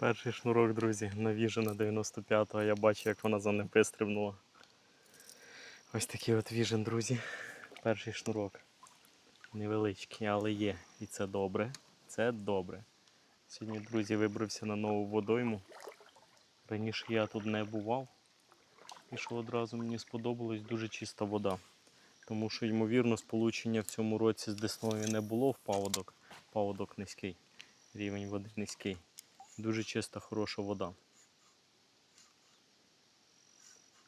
Перший шнурок, друзі, навіжена 95-го. Я бачу, як вона за ним вистрибнула. Ось такий от віжен, друзі. Перший шнурок. Невеличкий, але є. І це добре. Це добре. Сьогодні, друзі, вибрався на нову водойму. Раніше я тут не бував. І що одразу мені сподобалось, дуже чиста вода. Тому що, ймовірно, сполучення в цьому році з Десною не було в паводок. Паводок низький. Рівень води низький. Дуже чиста, хороша вода.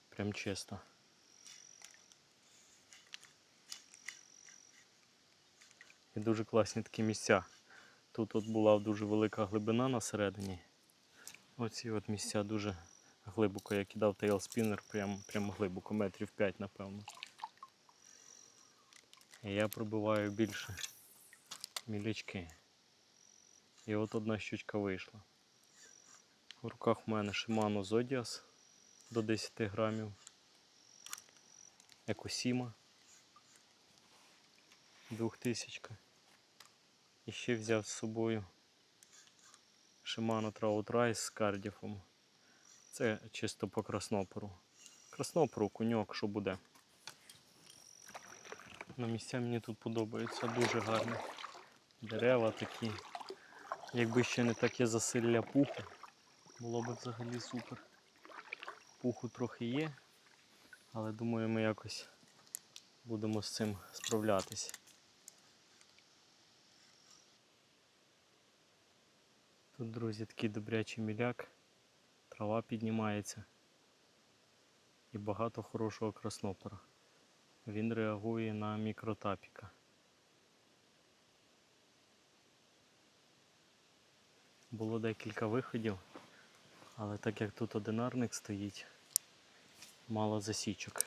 Прям чиста. І дуже класні такі місця. Тут от була дуже велика глибина на середині. Оці от місця дуже глибоко. Я кидав тейлспінер, прям, прям глибоко, метрів 5, напевно. І я пробиваю більше мілячки. І от одна щучка вийшла. В руках в мене Shimano Zodias до 10 грамів. Екосіма 2000. І ще взяв з собою Shimano Trout з кардіфом. Це чисто по краснопору. Краснопору, куньок, що буде. На місця мені тут подобається дуже гарно. Дерева такі. Якби ще не таке засилля пуху, було б взагалі супер. Пуху трохи є, але думаю, ми якось будемо з цим справлятись. Тут, друзі, такий добрячий міляк, трава піднімається і багато хорошого краснопора. Він реагує на мікротапіка. Було декілька виходів, але так як тут одинарник стоїть, мало засічок.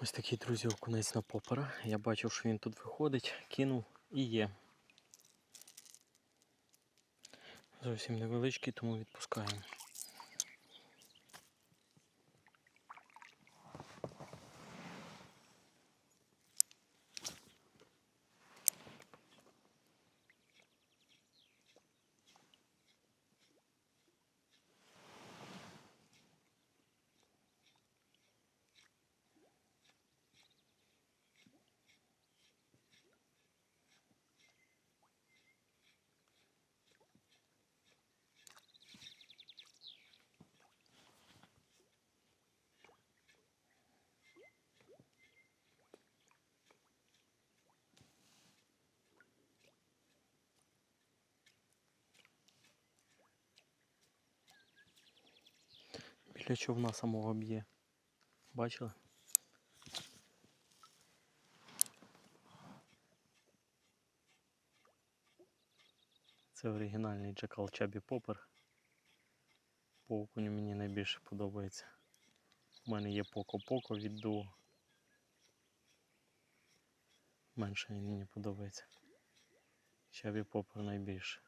Ось такий, друзі, окунець на попера. Я бачив, що він тут виходить, кинув і є. Зовсім невеличкий, тому відпускаємо. Біля човна самого б'є. Бачили? Це оригінальний Джекал Чабі Попер. По окуню мені найбільше подобається. У мене є Поко-Поко від Дуо. Менше мені подобається. Чабі Попер найбільше.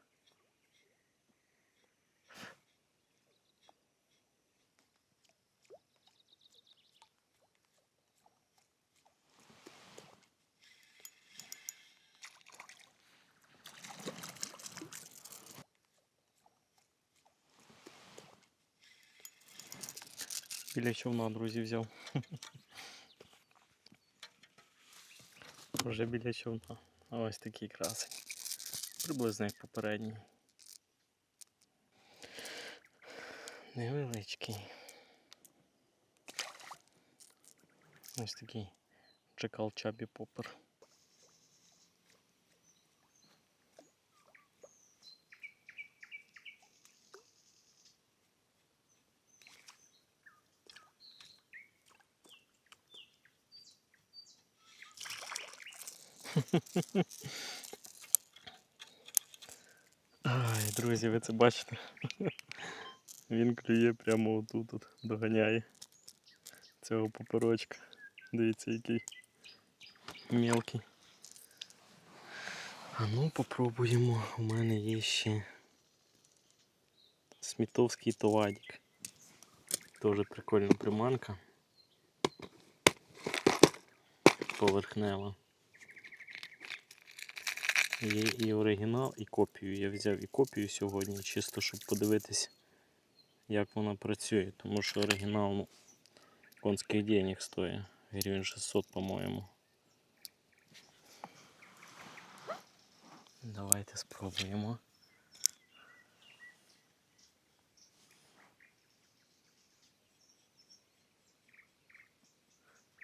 Біля човна, друзі, взяв. Вже біля човна. Ось такий красень. Приблизно як попередній. Невеличкий. Ось такий Джекал Чабі Попер. Ай, друзі, ви це бачите? Він клює прямо отут, от, доганяє цього поперочка. Дивіться, який мелкий. А ну попробуємо. У мене є ще смітовський товадік. Теж прикольна приманка. Поверхнева. Є і оригінал, і копію. Я взяв і копію сьогодні, чисто щоб подивитись, як вона працює. Тому що оригінал ну, конських денег стоїть. Гривень 600, по-моєму. Давайте спробуємо.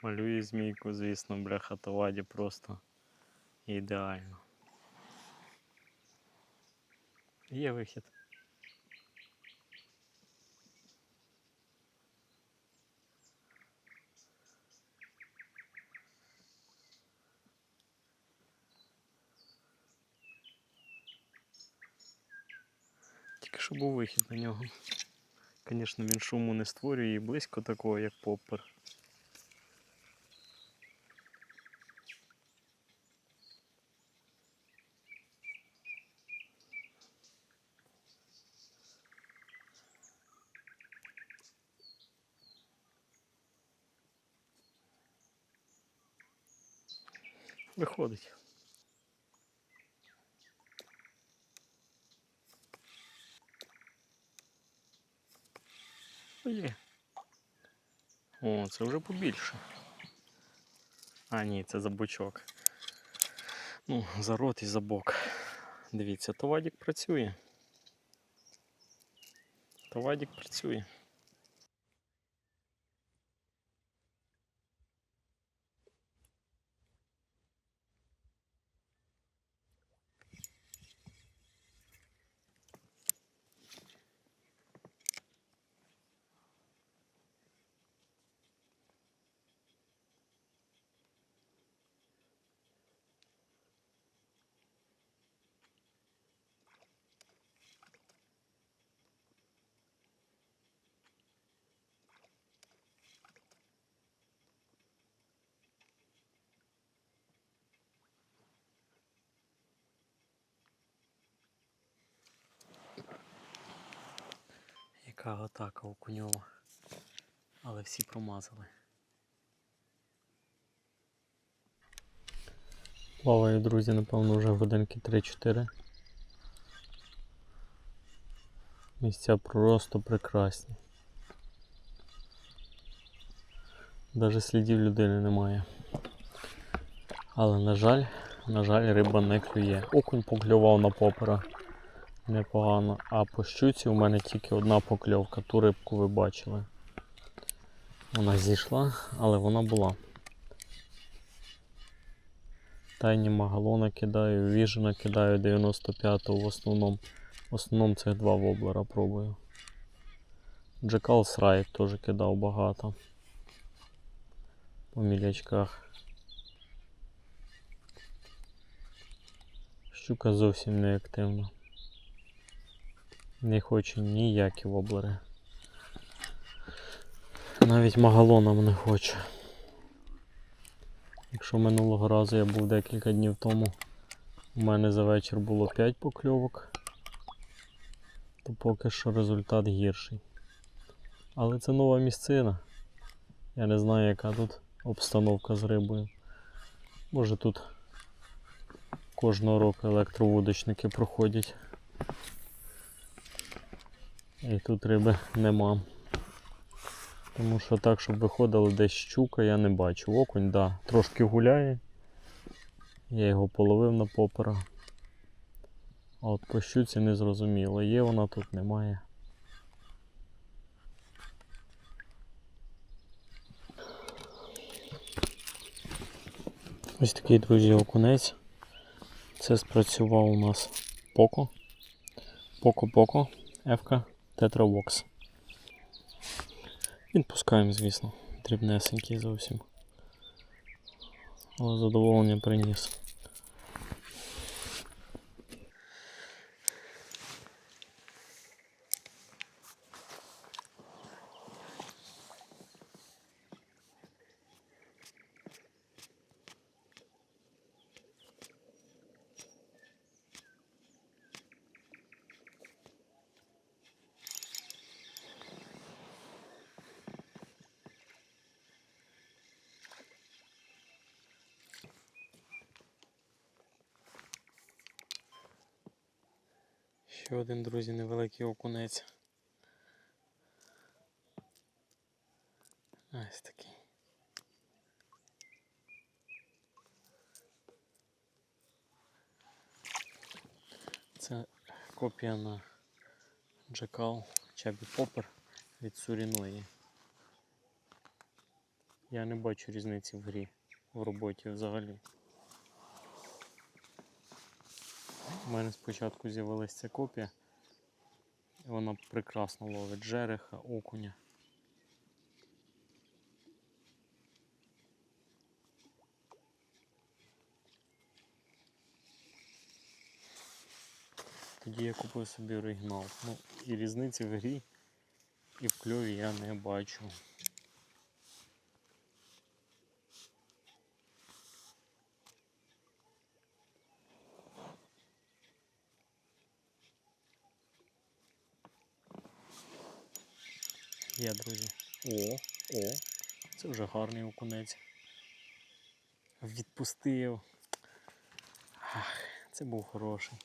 Малюю змійку, звісно, бляха товаді просто ідеально. Є вихід. Тільки що був вихід на нього. Звісно, він шуму не створює і близько такого, як поппер. Виходить. Є. О, це вже побільше. А, ні, це за бочок. Ну, за рот і за бок. Дивіться, товадік працює. Товадік працює. Яка атака окуньова. Але всі промазали. Плаваю, друзі, напевно, вже годинки 3-4. Місця просто прекрасні. Навіть слідів людини немає. Але, на жаль, на жаль, риба не клює. Окунь поклював на попера непогано. А по щуці у мене тільки одна покльовка. Ту рибку ви бачили. Вона зійшла, але вона була. Тайні магалона кидаю, віжена кидаю 95-го в основному. В основному цих два воблера пробую. Джекал Срайт теж кидав багато. По мілячках. Щука зовсім не активна. Не хоче ніякі воблери. Навіть магалоном не хоче. Якщо минулого разу я був декілька днів тому, у мене за вечір було 5 покльовок, то поки що результат гірший. Але це нова місцина. Я не знаю, яка тут обстановка з рибою. Може тут кожного року електровудочники проходять. І тут риби нема. Тому що так, щоб виходило десь щука, я не бачу. Окунь, да, трошки гуляє. Я його половив на попера. А от по щуці не зрозуміло. Є вона тут, немає. Ось такий, друзі, окунець. Це спрацював у нас Poco. Poco Poco Tetravox. Відпускаємо, звісно, дрібнесенький зовсім. Але задоволення приніс. Ще один, друзі, невеликий окунець. Ось такий. Це копія на Джекал Чабі Поппер від Суріної. Я не бачу різниці в грі, в роботі взагалі. У мене спочатку з'явилася ця копія. Вона прекрасно ловить жереха, окуня. Тоді я купив собі оригінал. Ну, і різниці в грі і в кльові я не бачу. Є, друзі. О, о, це вже гарний окунець. Відпустив. Ах, це був хороший.